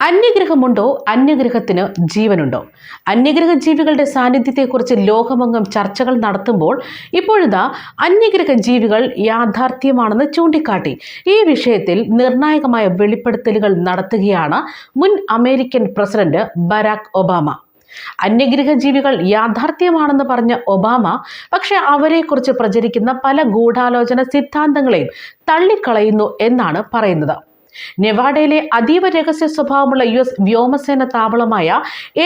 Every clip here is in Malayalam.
അന്യഗ്രഹമുണ്ടോ? അന്യഗ്രഹത്തിന് ജീവനുണ്ടോ? അന്യഗ്രഹ ജീവികളുടെ സാന്നിധ്യത്തെക്കുറിച്ച് ലോകമെങ്ങും ചർച്ചകൾ നടത്തുമ്പോൾ ഇപ്പോഴിതാ അന്യഗ്രഹ ജീവികൾ യാഥാർത്ഥ്യമാണെന്ന് ചൂണ്ടിക്കാട്ടി. ഈ വിഷയത്തിൽ നിർണായകമായ വെളിപ്പെടുത്തലുകൾ നടത്തുകയാണ് മുൻ അമേരിക്കൻ പ്രസിഡന്റ് ബരാക് ഒബാമ. അന്യഗ്രഹ ജീവികൾ യാഥാർത്ഥ്യമാണെന്ന് പറഞ്ഞ ഒബാമ പക്ഷെ അവരെക്കുറിച്ച് പ്രചരിക്കുന്ന പല ഗൂഢാലോചന സിദ്ധാന്തങ്ങളെയും തള്ളിക്കളയുന്നു എന്നാണ് പറയുന്നത്. നെവാഡയിലെ അതീവ രഹസ്യ സ്വഭാവമുള്ള യു എസ് വ്യോമസേന താവളമായ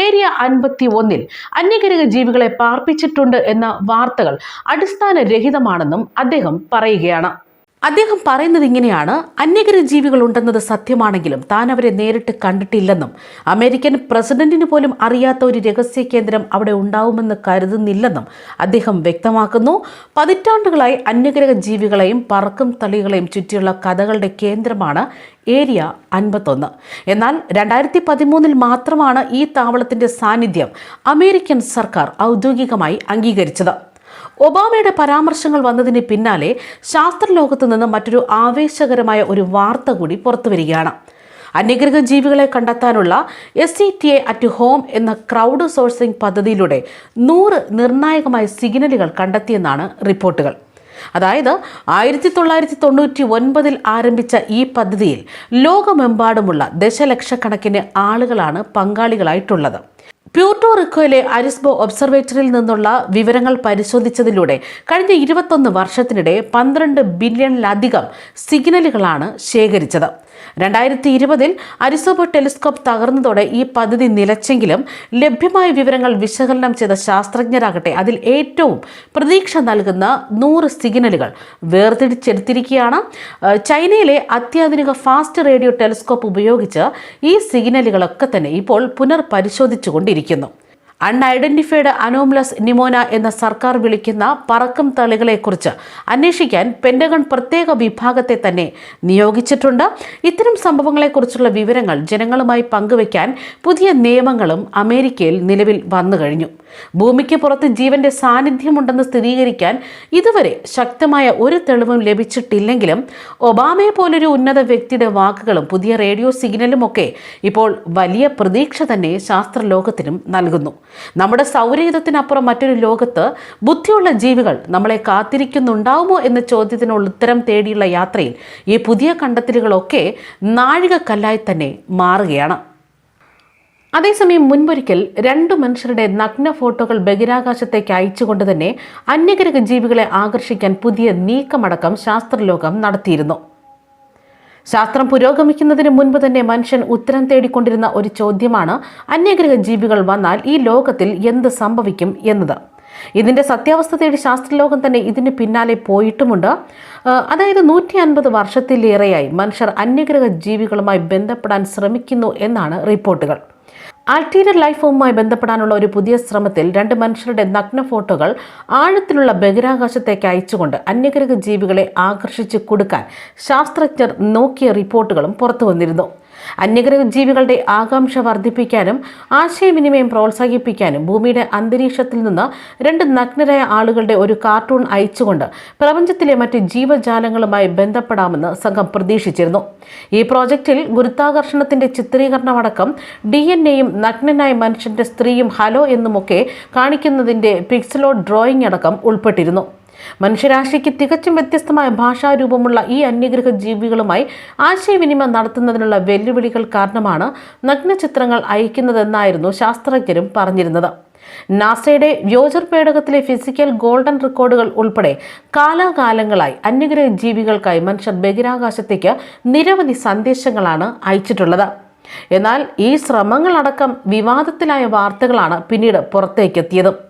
ഏരിയ അൻപത്തി ഒന്നിൽ അന്യഗ്രഹ ജീവികളെ പാർപ്പിച്ചിട്ടുണ്ട് എന്ന വാർത്തകൾ അടിസ്ഥാനരഹിതമാണെന്നും അദ്ദേഹം പറയുകയാണ്. അദ്ദേഹം പറയുന്നത് ഇങ്ങനെയാണ് അന്യഗ്രഹ ജീവികൾ ഉണ്ടെന്നത് സത്യമാണെങ്കിലും താൻ അവരെ നേരിട്ട് കണ്ടിട്ടില്ലെന്നും അമേരിക്കൻ പ്രസിഡന്റിന് പോലും അറിയാത്ത ഒരു രഹസ്യ കേന്ദ്രം അവിടെ ഉണ്ടാവുമെന്ന് കരുതുന്നില്ലെന്നും അദ്ദേഹം വ്യക്തമാക്കുന്നു. പതിറ്റാണ്ടുകളായി അന്യഗ്രഹ ജീവികളെയും പറക്കും തളികളെയും ചുറ്റിയുള്ള കഥകളുടെ കേന്ദ്രമാണ് ഏരിയ അൻപത്തൊന്ന്. എന്നാൽ രണ്ടായിരത്തി പതിമൂന്നിൽ മാത്രമാണ് ഈ താവളത്തിന്റെ സാന്നിധ്യം അമേരിക്കൻ സർക്കാർ ഔദ്യോഗികമായി അംഗീകരിച്ചത്. ഒബാമയുടെ പരാമർശങ്ങൾ വന്നതിന് പിന്നാലെ ശാസ്ത്രലോകത്ത് നിന്ന് മറ്റൊരു ആവേശകരമായ ഒരു വാർത്ത കൂടി പുറത്തുവരികയാണ്. അന്യഗ്രഹ ജീവികളെ കണ്ടെത്താനുള്ള S C T A at home എന്ന ക്രൗഡ് സോഴ്സിംഗ് പദ്ധതിയിലൂടെ നൂറ് നിർണായകമായ സിഗ്നലുകൾ കണ്ടെത്തിയെന്നാണ് റിപ്പോർട്ടുകൾ. അതായത് ആയിരത്തി തൊള്ളായിരത്തി തൊണ്ണൂറ്റി ഒൻപതിൽ ആരംഭിച്ച ഈ പദ്ധതിയിൽ ലോകമെമ്പാടുമുള്ള ദശലക്ഷക്കണക്കിന് ആളുകളാണ് പങ്കാളികളായിട്ടുള്ളത്. പ്യൂർട്ടോ റിക്കോയിലെ അരിസ്ബോ ഒബ്സർവേറ്ററിൽ നിന്നുള്ള വിവരങ്ങൾ പരിശോധിച്ചതിലൂടെ കഴിഞ്ഞ ഇരുപത്തൊന്ന് വർഷത്തിനിടെ പന്ത്രണ്ട് ബില്യണിലധികം സിഗ്നലുകളാണ് ശേഖരിച്ചത്. രണ്ടായിരത്തി ഇരുപതിൽ അരിസോബോ ടെലിസ്കോപ്പ് തകർന്നതോടെ ഈ പദ്ധതി നിലച്ചെങ്കിലും ലഭ്യമായ വിവരങ്ങൾ വിശകലനം ചെയ്ത ശാസ്ത്രജ്ഞരാകട്ടെ അതിൽ ഏറ്റവും പ്രതീക്ഷ നൽകുന്ന നൂറ് സിഗ്നലുകൾ വേർതിരിച്ചെടുത്തിരിക്കുകയാണ്. ചൈനയിലെ അത്യാധുനിക ഫാസ്റ്റ് റേഡിയോ ടെലിസ്കോപ്പ് ഉപയോഗിച്ച് ഈ സിഗ്നലുകളൊക്കെ തന്നെ ഇപ്പോൾ പുനർപരിശോധിച്ചുകൊണ്ടിരിക്കുന്നു അൺഐഡന്റിഫൈഡ് അനോംലസ് നിമോന എന്ന സർക്കാർ വിളിക്കുന്ന പറക്കും തളികളെക്കുറിച്ച് അന്വേഷിക്കാൻ പെൻഡഗൺ പ്രത്യേക വിഭാഗത്തെ തന്നെ നിയോഗിച്ചിട്ടുണ്ട്. ഇത്തരം സംഭവങ്ങളെക്കുറിച്ചുള്ള വിവരങ്ങൾ ജനങ്ങളുമായി പങ്കുവയ്ക്കാൻ പുതിയ നിയമങ്ങളും അമേരിക്കയിൽ നിലവിൽ വന്നു കഴിഞ്ഞു. ഭൂമിക്ക് പുറത്ത് ജീവന്റെ സാന്നിധ്യമുണ്ടെന്ന് സ്ഥിരീകരിക്കാൻ ഇതുവരെ ശക്തമായ ഒരു തെളിവും ലഭിച്ചിട്ടില്ലെങ്കിലും ഒബാമയെ പോലൊരു ഉന്നത വ്യക്തിയുടെ വാക്കുകളും പുതിയ റേഡിയോ സിഗ്നലും ഒക്കെ ഇപ്പോൾ വലിയ പ്രതീക്ഷ തന്നെ ശാസ്ത്രലോകത്തിനും നൽകുന്നു. നമ്മുടെ സൗരയുധത്തിനപ്പുറം മറ്റൊരു ലോകത്ത് ബുദ്ധിയുള്ള ജീവികൾ നമ്മളെ കാത്തിരിക്കുന്നുണ്ടാവുമോ എന്ന ചോദ്യത്തിനുള്ള ഉത്തരം തേടിയുള്ള യാത്രയിൽ ഈ പുതിയ കണ്ടെത്തലുകളൊക്കെ നാഴികക്കല്ലായി തന്നെ മാറുകയാണ്. അതേസമയം മുൻപൊരിക്കൽ രണ്ടു മനുഷ്യരുടെ നഗ്ന ഫോട്ടോകൾ ബഹിരാകാശത്തേക്ക് അയച്ചുകൊണ്ട് തന്നെ അന്യഗ്രഹ ജീവികളെ ആകർഷിക്കാൻ പുതിയ നീക്കമടക്കം ശാസ്ത്രലോകം നടത്തിയിരുന്നു. ശാസ്ത്രം പുരോഗമിക്കുന്നതിന് മുൻപ് തന്നെ മനുഷ്യൻ ഉത്തരം തേടിക്കൊണ്ടിരുന്ന ഒരു ചോദ്യമാണ് അന്യഗ്രഹ ജീവികൾ വന്നാൽ ഈ ലോകത്തിൽ എന്ത് സംഭവിക്കും എന്നത്. ഇതിന്റെ സത്യാവസ്ഥ തേടി ശാസ്ത്രലോകം തന്നെ ഇതിന് പിന്നാലെ പോയിട്ടുമുണ്ട്. അതായത് നൂറ്റി അൻപത് വർഷത്തിലേറെയായി മനുഷ്യർ അന്യഗ്രഹ ജീവികളുമായി ബന്ധപ്പെടാൻ ശ്രമിക്കുന്നു എന്നാണ് റിപ്പോർട്ടുകൾ. ആൾട്ടീരിയർ ലൈഫ് ഫോമുമായി ബന്ധപ്പെടാനുള്ള ഒരു പുതിയ ശ്രമത്തിൽ രണ്ട് മനുഷ്യരുടെ നഗ്ന ഫോട്ടോകൾ ആഴത്തിലുള്ള ബഹിരാകാശത്തേക്ക് അയച്ചുകൊണ്ട് അന്യഗ്രഹ ജീവികളെ ആകർഷിച്ചു കൊടുക്കാൻ ശാസ്ത്രജ്ഞർ നോക്കിയ റിപ്പോർട്ടുകളും പുറത്തു വന്നിരുന്നു. അന്യഗ്രഹ ജീവികളുടെ ആകാംക്ഷ വർദ്ധിപ്പിക്കാനും ആശയവിനിമയം പ്രോത്സാഹിപ്പിക്കാനും ഭൂമിയുടെ അന്തരീക്ഷത്തിൽ നിന്ന് രണ്ട് നഗ്നരായ ആളുകളുടെ ഒരു കാർട്ടൂൺ അയച്ചുകൊണ്ട് പ്രപഞ്ചത്തിലെ മറ്റ് ജീവജാലങ്ങളുമായി ബന്ധപ്പെടാമെന്ന് സംഘം പ്രതീക്ഷിച്ചിരുന്നു. ഈ പ്രോജക്റ്റിൽ ഗുരുത്വാകർഷണത്തിന്റെ ചിത്രീകരണമടക്കം ഡി എൻ എയും നഗ്നനായ മനുഷ്യന്റെ സ്ത്രീയും ഹലോ എന്നുമൊക്കെ കാണിക്കുന്നതിന്റെ പിക്സലോ ഡ്രോയിങ് അടക്കം ഉൾപ്പെട്ടിരുന്നു. മനുഷ്യരാശിക്ക് തികച്ചും വ്യത്യസ്തമായ ഭാഷാരൂപമുള്ള ഈ അന്യഗ്രഹ ജീവികളുമായി ആശയവിനിമയം നടത്തുന്നതിനുള്ള വെല്ലുവിളികൾ കാരണമാണ് നഗ്നചിത്രങ്ങൾ അയക്കുന്നതെന്നായിരുന്നു ശാസ്ത്രജ്ഞരും പറഞ്ഞിരുന്നത്. നാസയുടെ വ്യോജർ പേടകത്തിലെ ഫിസിക്കൽ ഗോൾഡൻ റെക്കോർഡുകൾ ഉൾപ്പെടെ കാലാകാലങ്ങളായി അന്യഗ്രഹ ജീവികൾക്കായി മനുഷ്യർ ബഹിരാകാശത്തേക്ക് നിരവധി സന്ദേശങ്ങളാണ് അയച്ചിട്ടുള്ളത്. എന്നാൽ ഈ ശ്രമങ്ങളടക്കം വിവാദത്തിലായ വാർത്തകളാണ് പിന്നീട് പുറത്തേക്കെത്തിയത്.